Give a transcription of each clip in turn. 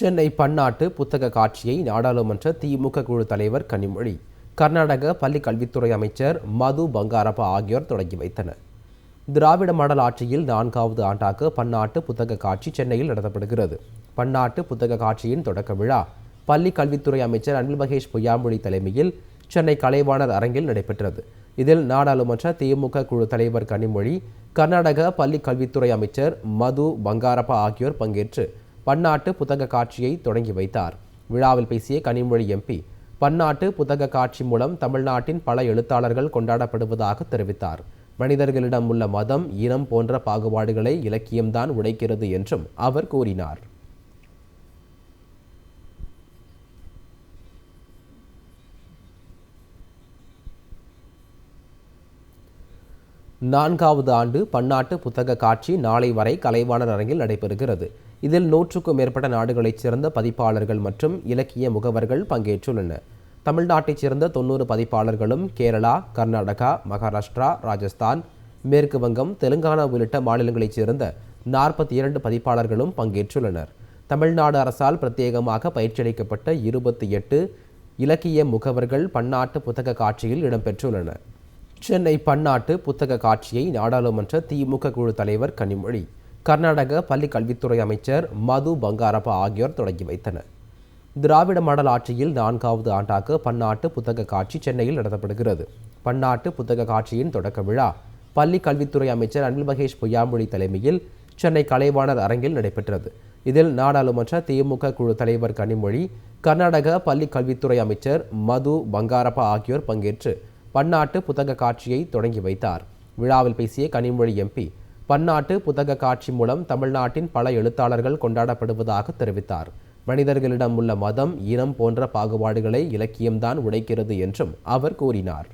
சென்னை பன்னாட்டு புத்தக காட்சியை நாடாளுமன்ற திமுக குழு தலைவர் கனிமொழி கர்நாடக பள்ளி கல்வித்துறை அமைச்சர் மது பங்காரப்பா ஆகியோர் தொடங்கி வைத்தனர். திராவிட மாடல் ஆட்சியில் நான்காவது ஆண்டாக பன்னாட்டு புத்தக காட்சி சென்னையில் நடத்தப்படுகிறது. பன்னாட்டு புத்தக காட்சியின் தொடக்க விழா பள்ளி கல்வித்துறை அமைச்சர் அன்பில் மகேஷ் பொய்யாமொழி தலைமையில் சென்னை கலைவாணர் அரங்கில் நடைபெற்றது. இதில் நாடாளுமன்ற திமுக குழு தலைவர் கனிமொழி கர்நாடக பள்ளி கல்வித்துறை அமைச்சர் மது பங்காரப்பா ஆகியோர் பங்கேற்று பன்னாட்டு புத்தக காட்சியை தொடங்கி வைத்தார். விழாவில் பேசிய கனிமொழி எம்பி பன்னாட்டு புத்தக காட்சி மூலம் தமிழ்நாட்டின் பல எழுத்தாளர்கள் கொண்டாடப்படுவதாக தெரிவித்தார். மனிதர்களிடம் உள்ள மதம் இனம் போன்ற பாகுபாடுகளை இலக்கியம்தான் உடைக்கிறது என்றும் அவர் கூறினார். நான்காவது ஆண்டு பன்னாட்டு புத்தக காட்சி நாளை வரை கலைவாணர் அரங்கில் நடைபெறுகிறது. இதில் நூற்றுக்கும் மேற்பட்ட நாடுகளைச் சேர்ந்த பதிப்பாளர்கள் மற்றும் இலக்கிய முகவர்கள் பங்கேற்றுள்ளனர். தமிழ்நாட்டைச் சேர்ந்த தொண்ணூறு பதிப்பாளர்களும் கேரளா கர்நாடகா மகாராஷ்டிரா ராஜஸ்தான் மேற்கு வங்கம் தெலுங்கானா உள்ளிட்ட மாநிலங்களைச் சேர்ந்த நாற்பத்தி இரண்டு பதிப்பாளர்களும் பங்கேற்றுள்ளனர். தமிழ்நாடு அரசால் பிரத்யேகமாக பயிற்சியளிக்கப்பட்ட இருபத்தி எட்டு இலக்கிய முகவர்கள் பன்னாட்டு புத்தக காட்சியில் இடம்பெற்றுள்ளனர். சென்னை பன்னாட்டு புத்தக காட்சியை நாடாளுமன்ற திமுக குழு தலைவர் கனிமொழி கர்நாடக பள்ளிக் கல்வித்துறை அமைச்சர் மது பங்காரப்பா ஆகியோர் தொடங்கி வைத்தனர். திராவிட மாடல் ஆட்சியில் நான்காவது ஆண்டாக பன்னாட்டு புத்தக காட்சி சென்னையில் நடத்தப்படுகிறது. பன்னாட்டு புத்தக காட்சியின் தொடக்க விழா பள்ளி கல்வித்துறை அமைச்சர் அன்பில் மகேஷ் பொய்யாமொழி தலைமையில் சென்னை கலைவாணர் அரங்கில் நடைபெற்றது. இதில் நாடாளுமன்ற திமுக குழு தலைவர் கனிமொழி கர்நாடக பள்ளி கல்வித்துறை அமைச்சர் மது பங்காரப்பா ஆகியோர் பங்கேற்று பன்னாட்டு புத்தக காட்சியை தொடங்கி வைத்தார். விழாவில் பேசிய கனிமொழி எம்பி பன்னாட்டு புத்தக காட்சி மூலம் தமிழ்நாட்டின் பல எழுத்தாளர்கள் கொண்டாடப்படுவதாக தெரிவித்தார். மனிதர்களிடம் உள்ள மதம் இனம் போன்ற பாகுபாடுகளை இலக்கியம்தான் உடைக்கிறது என்றும் அவர் கூறினார்.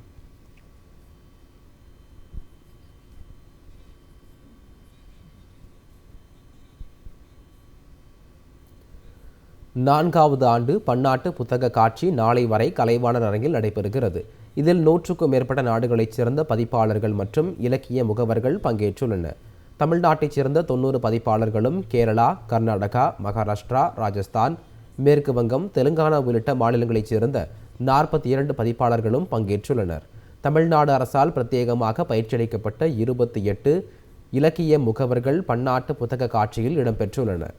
நான்காவது ஆண்டு பன்னாட்டு புத்தக காட்சி நாளை வரை கலைவாணர் அரங்கில் நடைபெறுகிறது. இதில் நூற்றுக்கும் மேற்பட்ட நாடுகளைச் சேர்ந்த பதிப்பாளர்கள் மற்றும் இலக்கிய முகவர்கள் பங்கேற்றுள்ளனர். தமிழ்நாட்டைச் சேர்ந்த தொண்ணூறு பதிப்பாளர்களும் கேரளா கர்நாடகா மகாராஷ்டிரா ராஜஸ்தான் மேற்கு வங்கம் தெலுங்கானா உள்ளிட்ட மாநிலங்களைச் சேர்ந்த நாற்பத்தி இரண்டு பதிப்பாளர்களும் பங்கேற்றுள்ளனர். தமிழ்நாடு அரசால் பிரத்யேகமாக பயிற்சியளிக்கப்பட்ட இருபத்தி எட்டு இலக்கிய முகவர்கள் பன்னாட்டு புத்தக காட்சியில் இடம்பெற்றுள்ளனர்.